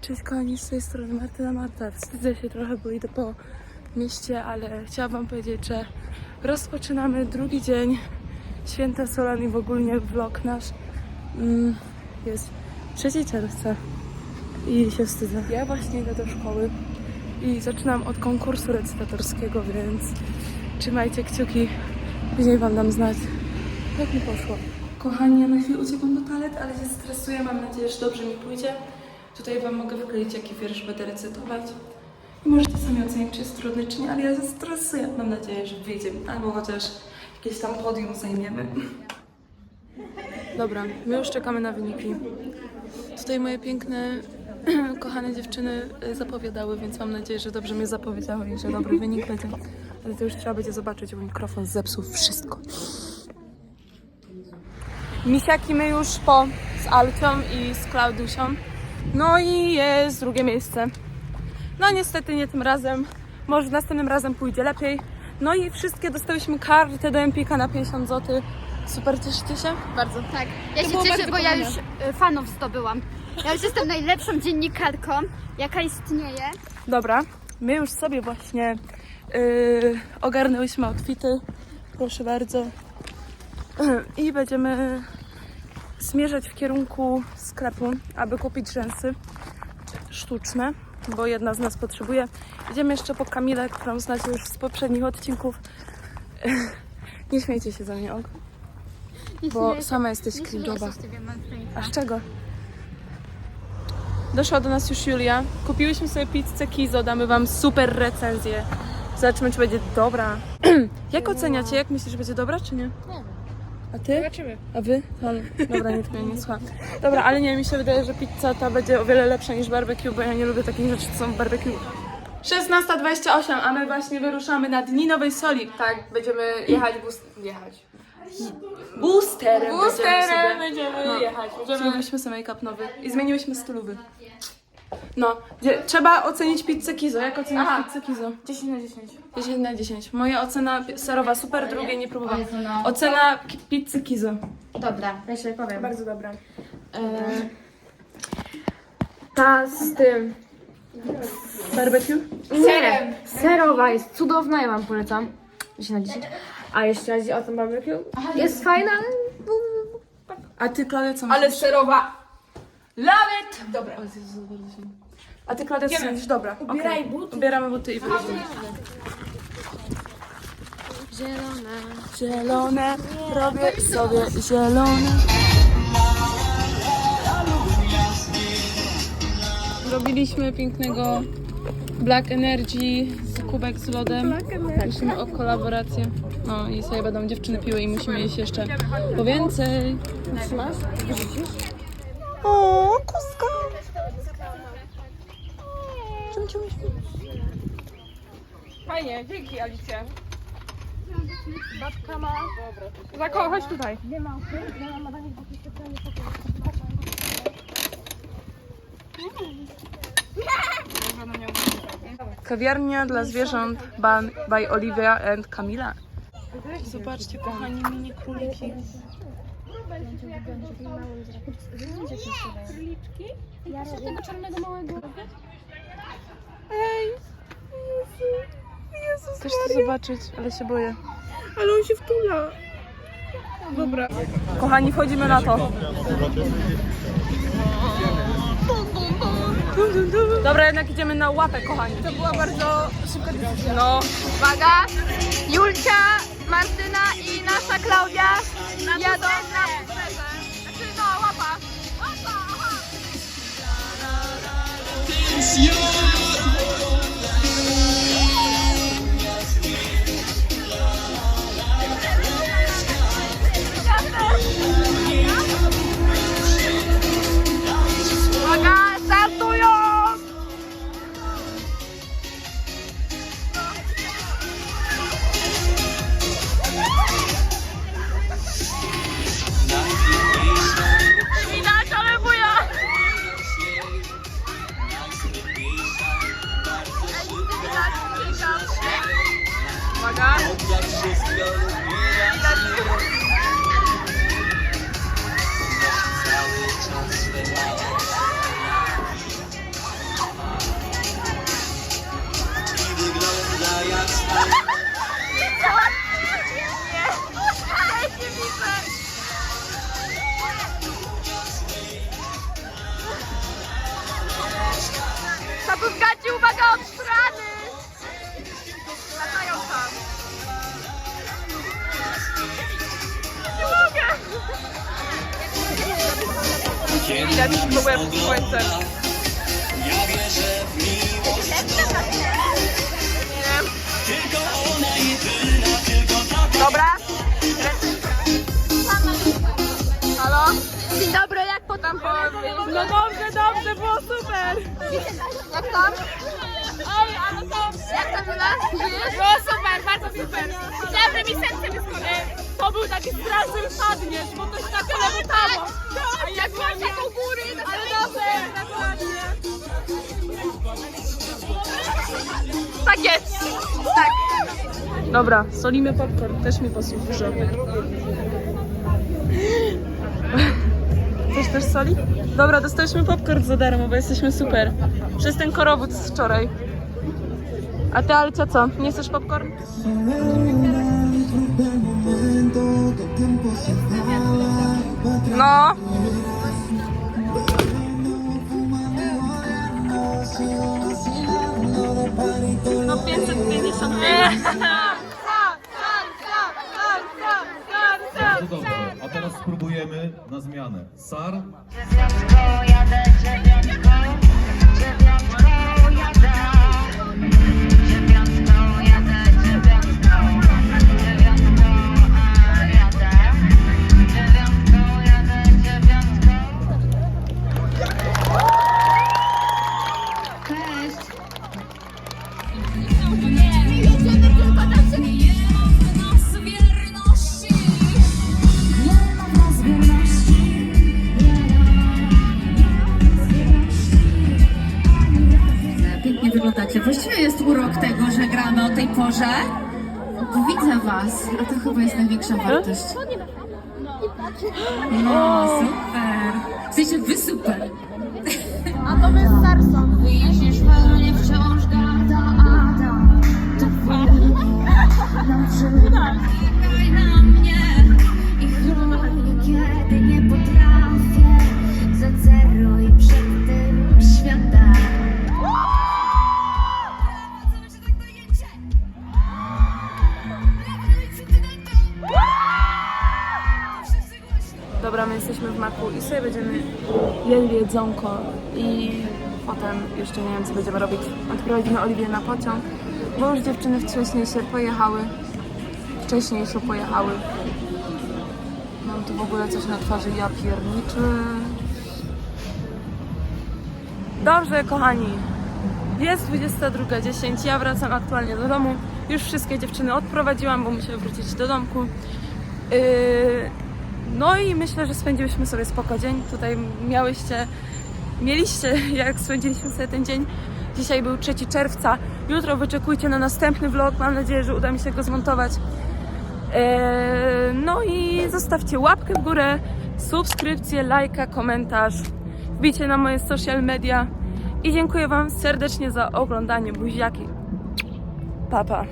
Cześć kochani, z tej strony Martyna Marta. Wstydzę się trochę, bo idę po mieście, ale chciałam wam powiedzieć, że rozpoczynamy drugi dzień Święta Solan i w ogóle vlog nasz. Mm, Jest 3 czerwca i się wstydzę. Ja właśnie idę do szkoły i zaczynam od konkursu recytatorskiego, więc trzymajcie kciuki. Później wam dam znać, jak mi poszło. Kochani, ja na chwilę uciekam do toalet, ale się stresuję. Mam nadzieję, że dobrze mi pójdzie. Tutaj wam mogę wkleić, jaki wiersz będę recytować. I możecie sami ocenić, czy jest trudny, czy nie, ale ja się stresuję. Mam nadzieję, że wyjdzie albo chociaż jakieś tam podium zajmiemy. Dobra, my już czekamy na wyniki. Tutaj moje piękne, kochane dziewczyny y, zapowiadały, więc mam nadzieję, że dobrze mnie zapowiedziały i że dobry wynik będzie. Ale to już trzeba będzie zobaczyć, bo mikrofon zepsuł wszystko. Misiaki my już po z Alcią i z Klaudusią. No i jest drugie miejsce. No niestety nie tym razem. Może następnym razem pójdzie lepiej. No i wszystkie dostałyśmy kartę do Empika na 50 zł. Super, cieszycie się? Bardzo. Tak. Ja To się było cieszę, bardzo bo ja już y, fanów zdobyłam. Ja już jestem najlepszą dziennikarką, jaka istnieje. Dobra, my już sobie właśnie yy, ogarnęłyśmy outfity. Proszę bardzo. I będziemy zmierzać w kierunku sklepu, aby kupić rzęsy sztuczne, bo jedna z nas potrzebuje. Idziemy jeszcze po Kamilę, którą znacie już z poprzednich odcinków. Nie śmiejcie się ze mnie, ok? Bo sama jesteś Nie cringe'owa. A z czego? Doszła do nas już Julia. Kupiłyśmy sobie pizzę Kizo, damy wam super recenzję. Zobaczymy, czy będzie dobra. Jak oceniacie? Jak myślisz, że będzie dobra, czy nie? A ty? Zobaczymy. A wy? No, dobra, nikt mnie nie słucha. Dobra, ale nie, mi się wydaje, że pizza ta będzie o wiele lepsza niż barbecue, bo ja nie lubię takich rzeczy, co są w barbecue. 16.28, a my właśnie wyruszamy na Dni Nowej Soli. Tak, będziemy jechać bus... jechać. Boosterem, Boosterem będziemy, będziemy sobie. jechać. Będziemy... Zrobiliśmy sobie make-up nowy i zmieniłyśmy stylowy. No, gdzie, trzeba ocenić pizzę Kizo. Jak ocenić Aha. pizzę Kizo? 10 na 10. 10 na 10. Moja ocena pi- serowa super, drugie nie próbowałam. Ocena ki- pizzy Kizo. Dobra, ja się powiem. Bardzo dobra. E, ta z tym Barbecue? serem. Serowa jest cudowna, ja wam polecam. 10 na 10. A jeszcze chodzi o tą barbecue. Jest fajna, ale... A ty, Klaudia, co Ale myślisz? serowa. Love it! Dobra. O Jezu, bardzo się- A ty, Klaudia, co sądzisz? Dobra, Ubieraj okej. buty. Ubieramy buty i wychodzimy. Zielona. Zielone, robię sobie zielone. Robiliśmy pięknego Black Energy z kubek z lodem. Musimy o kolaborację. No i sobie będą dziewczyny piły i musimy jeść jeszcze po więcej. O, Fajnie, dzięki Alicja. Babka ma. Za koło, chodź tutaj. Nie ma. Kawiarnia dla zwierząt by, by Olivia and Camila. Zobaczcie, kochani, mini króliki. Co tego czarnego małego? Chcesz to zobaczyć, ale się boję. Ale on się wtula. Dobra. Kochani, wchodzimy na to. Dobra, jednak idziemy na łapę, kochani. To była bardzo szybka decyzja. No, Uwaga! Julcia, Martyna i nasza Klaudia jadą na Znaczy, no, łapa. Łapa, aha. A uwaga, od strony! Latają tam. Nie mogę! Widać po łeb słońce. No dobrze, dobrze, było super. Jak tam? Oj, ale to... Jak tam było? Było super, bardzo super. Że mi serce wyskoczy. To był taki strach, że wypadniesz, bo to jest tak lewo tam. A jak byłam tak u góry, ale dobrze, gratulacje. Tak jest. Tak. Dobra, solimy popcorn, też mi posłuży. Chcesz soli? Dobra, dostaliśmy popcorn za darmo, bo jesteśmy super. Przez ten korowód z wczoraj. A ty, Alcia, co? Nie chcesz popcorn? No. No 550. Bardzo dobrze. A teraz spróbujemy na zmianę. Sar, jadę, jadę. Właściwie jest urok tego, że gramy o tej porze. Bo widzę was, a to chyba jest największa wartość. No, super. W sensie wy super. Sobie będziemy jedli jedzonko i potem jeszcze nie wiem co będziemy robić. Odprowadzimy Oliwię na pociąg, bo już dziewczyny wcześniej się pojechały. Wcześniej się pojechały. Mam tu w ogóle coś na twarzy, ja pierniczy. Dobrze, kochani. Jest 22.10, ja wracam aktualnie do domu. Już wszystkie dziewczyny odprowadziłam, bo musiały wrócić do domku. Yy, no i myślę, że spędziliśmy sobie spoko dzień. Tutaj miałyście, mieliście, jak spędziliśmy sobie ten dzień. Dzisiaj był 3 czerwca. Jutro wyczekujcie na następny vlog. Mam nadzieję, że uda mi się go zmontować. Eee, no i zostawcie łapkę w górę, subskrypcję, lajka, komentarz. Wbijcie na moje social media. I dziękuję Wam serdecznie za oglądanie. Buziaki. Pa, pa.